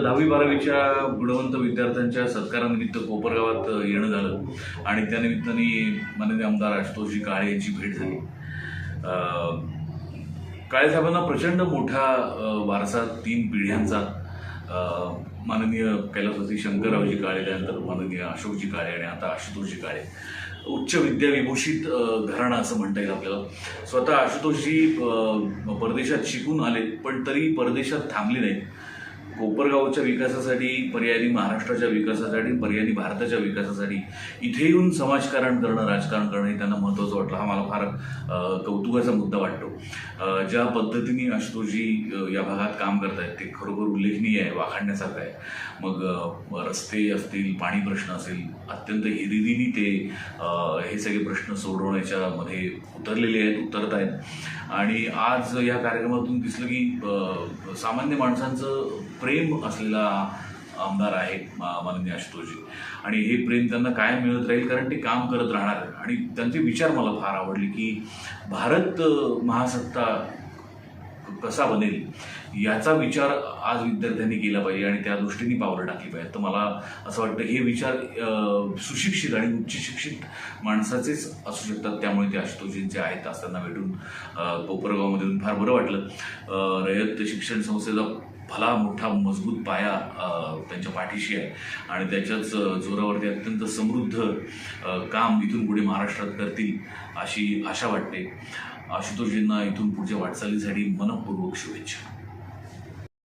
दहावी बारावीच्या गुणवंत विद्यार्थ्यांच्या सत्कारानिमित्त कोपरगावात येणं झालं. आणि त्यानिमित्ताने माननीय आमदार आशुतोषजी काळे यांची भेट झाली. काळे साहेबांना प्रचंड मोठा वारसा तीन पिढ्यांचा माननीय कैलासवासी शंकररावजी काळे त्यानंतर माननीय अशोकजी काळे आणि आता आशुतोषजी काळे. उच्च विद्याविभूषित अ, घराणं असं म्हणता येईल आपल्याला. स्वतः आशुतोषजी परदेशात शिकून आले पण तरी परदेशात थांबले नाहीत. कोपरगावच्या विकासासाठी पर्यायी महाराष्ट्राच्या विकासासाठी पर्यायी भारताच्या विकासासाठी इथे येऊन समाजकारण करणं राजकारण करणं हे त्यांना महत्त्वाचं वाटलं. हा मला फार कौतुकाचा मुद्दा वाटतो. ज्या पद्धतीने आशुतोषजी या भागात काम करत आहेत ते खरोखर उल्लेखनीय आहे वाखाणण्यासारखं आहे. मग रस्ते असतील पाणी प्रश्न असेल अत्यंत हिरिरीने ते हे सगळे प्रश्न सोडवण्याच्या मध्ये उतरलेले आहेत उतरत आहेत आणि आज या कार्यक्रमातून दिसलं की सामान्य माणसांचं प्रेम असलेला आमदार आहे मा- माननीय आशुतोषजी. आणि हे प्रेम त्यांना कायम मिळत राहील कारण ते काम करत राहणार आणि त्यांचे विचार मला फार आवडले की भारत महासत्ता कसा बनेल याचा विचार आज विद्यार्थ्यांनी केला पाहिजे आणि त्या दृष्टीने पावलं टाकली पाहिजे तर मला असं वाटतं हे विचार सुशिक्षित आणि उच्च शिक्षित माणसाचेच असू शकतात. त्यामुळे ते आशुतोषींचे आहेत आज त्यांना भेटून अ, कोपरगावमध्ये येऊन फार बरं वाटलं. रयत शिक्षण संस्थेचा भला मोठा मजबूत पाया त्यांच्या पाठीशी आहे. आणि त्याच्याच जोरावरती अत्यंत समृद्ध काम इथून पुढे महाराष्ट्रात करतील अशी आशा वाटते. आशुतोषजींना इथून पुढच्या वाटचालीसाठी मनपूर्वक शुभेच्छा.